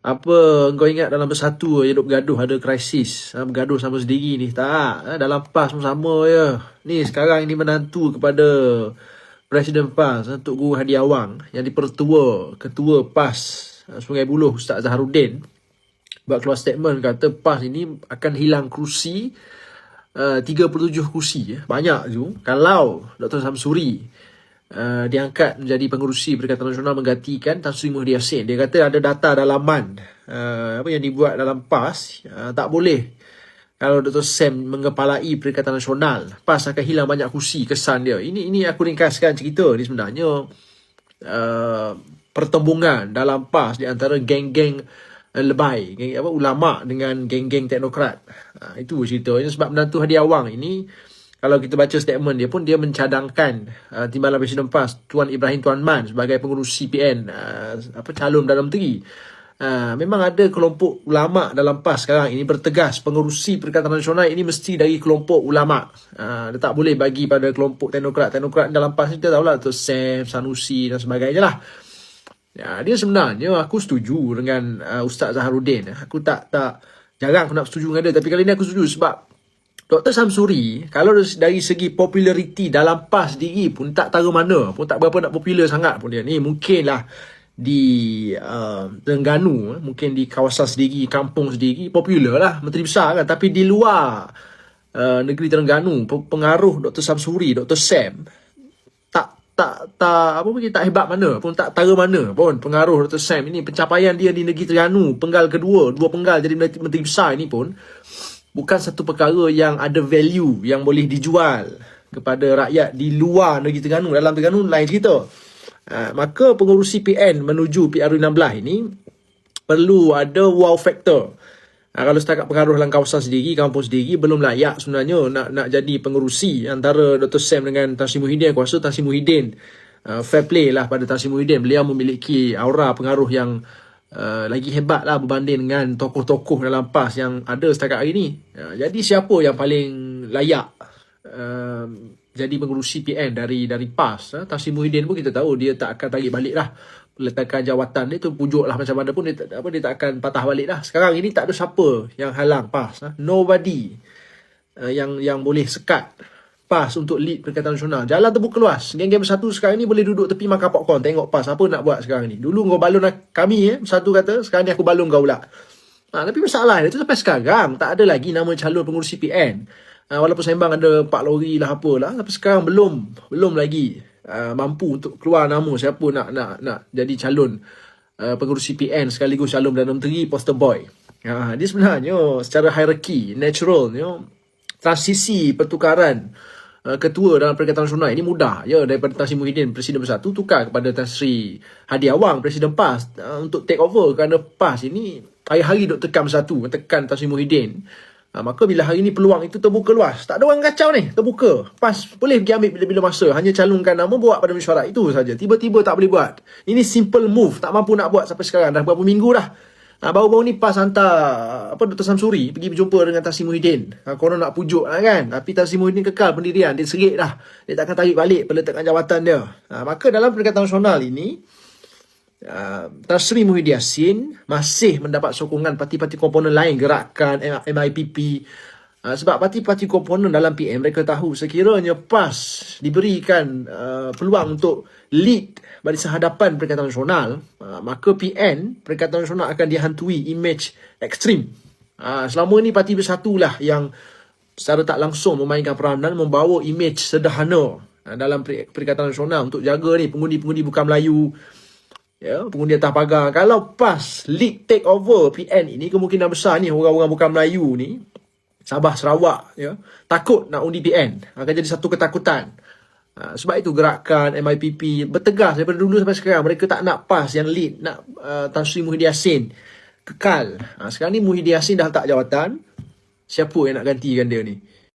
apa kau ingat dalam bersatu je duk bergaduh ada krisis ha, bergaduh sama sendiri ni tak ha, dalam PAS pun sama je ni sekarang ini menantu kepada Presiden PAS ha, Tok Guru Hadi Awang yang dipertua ketua PAS ha, Sungai Buloh Ustaz Zaharuddin buat keluar statement kata PAS ini akan hilang kerusi uh, 37 kerusi ya. banyak tu kalau Dr. Samsuri Uh, diangkat menjadi pengurusi Perikatan Nasional menggantikan Tan Sri Muhyiddin Yassin. Dia kata ada data dalaman uh, apa yang dibuat dalam PAS uh, tak boleh kalau Dr. Sam mengepalai Perikatan Nasional. PAS akan hilang banyak kursi kesan dia. Ini ini aku ringkaskan cerita ni sebenarnya uh, pertembungan dalam PAS di antara geng-geng lebay, geng apa ulama dengan geng-geng teknokrat. Uh, itu ceritanya sebab menantu Hadi Awang ini kalau kita baca statement dia pun dia mencadangkan uh, Timbalan Presiden PAS Tuan Ibrahim Tuan Man sebagai pengurus CPN uh, apa calon dalam negeri. Uh, memang ada kelompok ulama dalam PAS sekarang ini bertegas pengurusi Perikatan Nasional ini mesti dari kelompok ulama. Uh, dia tak boleh bagi pada kelompok teknokrat. Teknokrat dalam PAS kita tahulah tu Sam, Sanusi dan sebagainya lah. Ya, dia sebenarnya aku setuju dengan uh, Ustaz Zaharuddin. Aku tak tak jarang aku nak setuju dengan dia tapi kali ni aku setuju sebab Dr. Samsuri, kalau dari segi populariti dalam PAS sendiri pun tak tahu mana, pun tak berapa nak popular sangat pun dia ni. Mungkinlah di uh, Terengganu, eh, mungkin di kawasan sendiri, kampung sendiri, popular lah, menteri besar kan. Tapi di luar uh, negeri Terengganu, pengaruh Dr. Samsuri, Dr. Sam, tak tak tak apa mungkin tak hebat mana pun tak tahu mana pun pengaruh Dr. Sam ini pencapaian dia di negeri Terengganu penggal kedua dua penggal jadi menteri besar ini pun bukan satu perkara yang ada value yang boleh dijual kepada rakyat di luar negeri Terengganu. Dalam Terengganu lain cerita. Ha, maka pengurusi PN menuju PRU16 ini perlu ada wow factor. Ha, kalau setakat pengaruh dalam kawasan sendiri kampung sendiri belum layak sebenarnya nak nak jadi pengurusi antara Dr. Sam dengan Tan Sri Muhyiddin. Kuasa Tan Sri Muhyiddin uh, fair play lah pada Tan Sri Muhyiddin. Beliau memiliki aura pengaruh yang Uh, lagi hebat lah berbanding dengan tokoh-tokoh dalam PAS yang ada setakat hari ni. Uh, jadi siapa yang paling layak uh, jadi pengurusi PN dari dari PAS? Uh, Taslim Muhyiddin pun kita tahu dia tak akan tarik balik lah. Letakkan jawatan dia tu pujuk lah macam mana pun dia, apa, dia tak akan patah balik lah. Sekarang ini tak ada siapa yang halang PAS. Uh. Nobody uh, yang yang boleh sekat PAS untuk lead Perikatan Nasional. Jalan terbuka luas. Geng-geng bersatu sekarang ni boleh duduk tepi makan popcorn. Tengok PAS. Apa nak buat sekarang ni. Dulu kau balon kami eh. Satu kata. Sekarang ni aku balon kau pula. Ha, tapi masalah dia tu sampai sekarang. Tak ada lagi nama calon pengurus CPN. Ha, walaupun sembang ada 4 lori lah apalah. Tapi sekarang belum. Belum lagi uh, mampu untuk keluar nama siapa nak nak nak jadi calon uh, pengurus CPN sekaligus calon Perdana Menteri poster boy. Ha, dia sebenarnya secara hierarki, natural, you know, transisi pertukaran Uh, ketua dalam Perikatan Nasional. Ini mudah ya daripada Tan Sri Muhyiddin Presiden Bersatu tukar kepada Tan Sri Hadi Awang Presiden PAS uh, untuk take over kerana PAS ini hari-hari duk tekan Bersatu tekan Tan Sri Muhyiddin. Uh, maka bila hari ini peluang itu terbuka luas tak ada orang kacau ni terbuka. PAS boleh pergi ambil bila-bila masa hanya calonkan nama buat pada mesyuarat itu saja. Tiba-tiba tak boleh buat. Ini simple move tak mampu nak buat sampai sekarang. Dah berapa minggu dah Ha, baru-baru ni PAS hantar apa Dr. Samsuri pergi berjumpa dengan Tan Sri Muhyiddin. Ha, korang nak pujuk lah kan. Tapi Tan Sri Muhyiddin kekal pendirian. Dia serik dah. Dia takkan tarik balik peletakan jawatan dia. Ha, maka dalam Perikatan Nasional ini, uh, Tan Sri Muhyiddin Yassin masih mendapat sokongan parti-parti komponen lain. Gerakan, MIPP. Uh, sebab parti-parti komponen dalam PM mereka tahu sekiranya PAS diberikan uh, peluang untuk lead barisan hadapan Perikatan Nasional, uh, maka PN, Perikatan Nasional akan dihantui image ekstrim. Uh, selama ni Parti Bersatu lah yang secara tak langsung memainkan peranan membawa image sederhana uh, dalam Perikatan Nasional untuk jaga ni pengundi-pengundi bukan Melayu, ya, pengundi atas pagar. Kalau PAS lead take over PN ini, kemungkinan besar ni orang-orang bukan Melayu ni, Sabah, Sarawak, ya, takut nak undi PN. Akan jadi satu ketakutan. Ha, sebab itu gerakan MIPP bertegas daripada dulu sampai sekarang. Mereka tak nak PAS yang lead, nak uh, Tan Sri Muhyiddin Yassin kekal. Ha, sekarang ni Muhyiddin Yassin dah letak jawatan. Siapa yang nak gantikan dia ni?